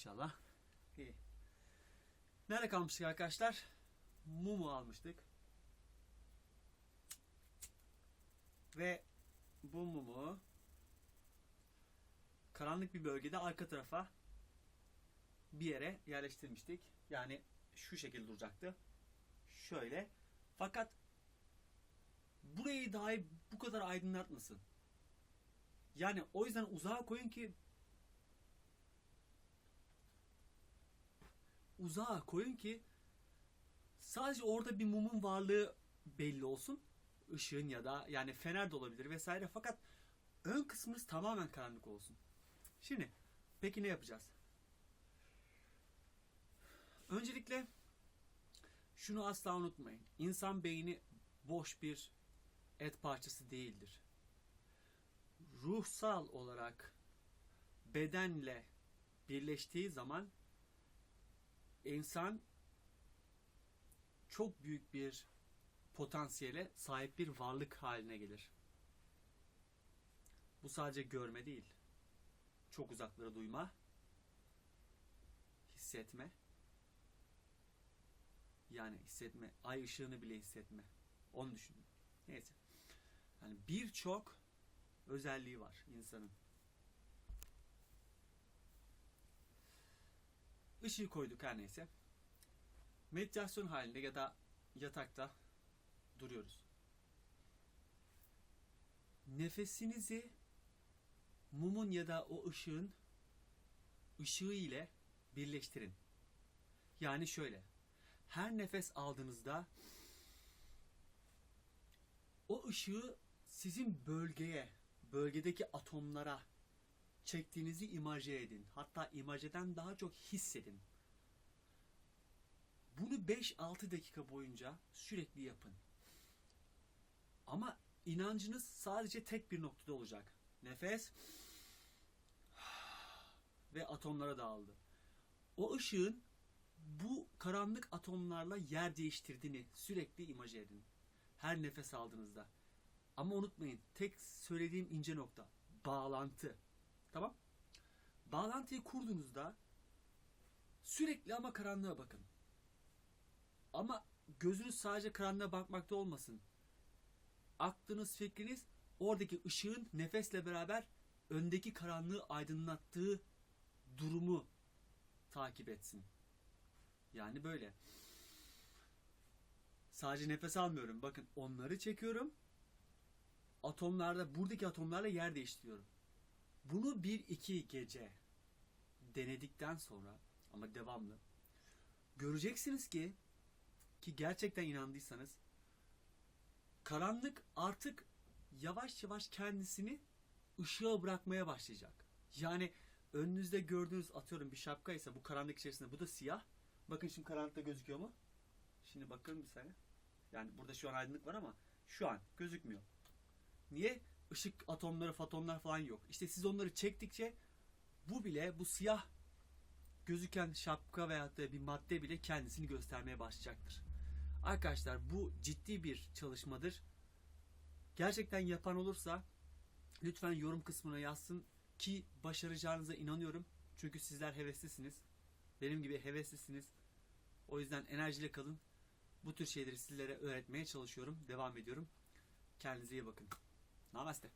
İnşallah. İyi. Nerede kalmıştık arkadaşlar? Mumu almıştık. Ve bu mumu karanlık bir bölgede arka tarafa bir yere yerleştirmiştik. Yani şu şekilde duracaktı. Şöyle. Fakat burayı dahi bu kadar aydınlatmasın. Yani o yüzden uzağa koyun ki uzağa koyun ki sadece orada bir mumun varlığı belli olsun. Işığın ya da yani fener de olabilir vesaire fakat ön kısmınız tamamen karanlık olsun. Şimdi peki ne yapacağız? Öncelikle şunu asla unutmayın. İnsan beyni boş bir et parçası değildir. Ruhsal olarak bedenle birleştiği zaman insan çok büyük bir potansiyele sahip bir varlık haline gelir. Bu sadece görme değil. Çok uzakları duyma, hissetme. Yani hissetme, ay ışığını bile hissetme. Onu düşünün. Neyse. Yani birçok özelliği var insanın. Işığı koyduk her neyse. Meditasyon halinde ya da yatakta duruyoruz. Nefesinizi mumun ya da o ışığın ışığı ile birleştirin. Yani şöyle. Her nefes aldığınızda o ışığı sizin bölgeye, bölgedeki atomlara çektiğinizi imaje edin. Hatta imajeden daha çok hissedin. Bunu 5-6 dakika boyunca sürekli yapın. Ama inancınız sadece tek bir noktada olacak. Nefes ve atomlara dağıldı. O ışığın bu karanlık atomlarla yer değiştirdiğini sürekli imaj edin. Her nefes aldığınızda. Ama unutmayın tek söylediğim ince nokta bağlantı. Tamam? Bağlantıyı kurduğunuzda sürekli ama karanlığa bakın. Ama gözünüz sadece karanlığa bakmakta olmasın. Aklınız, fikriniz oradaki ışığın nefesle beraber öndeki karanlığı aydınlattığı durumu takip etsin. Yani böyle. Sadece nefes almıyorum. Bakın onları çekiyorum. Atomlarda, buradaki atomlarla yer değiştiriyorum. Bunu bir iki gece denedikten sonra ama devamlı göreceksiniz ki ki gerçekten inandıysanız karanlık artık yavaş yavaş kendisini ışığa bırakmaya başlayacak. Yani önünüzde gördüğünüz atıyorum bir şapka ise bu karanlık içerisinde bu da siyah. Bakın şimdi karanlıkta gözüküyor mu? Şimdi bakın bir saniye. Yani burada şu an aydınlık var ama şu an gözükmüyor. Niye? Işık atomları, fotonlar falan yok. İşte siz onları çektikçe bu bile bu siyah gözüken şapka veyahut da bir madde bile kendisini göstermeye başlayacaktır. Arkadaşlar bu ciddi bir çalışmadır. Gerçekten yapan olursa lütfen yorum kısmına yazsın ki başaracağınıza inanıyorum. Çünkü sizler heveslisiniz. Benim gibi heveslisiniz. O yüzden enerjili kalın. Bu tür şeyleri sizlere öğretmeye çalışıyorum. Devam ediyorum. Kendinize iyi bakın. Namaste.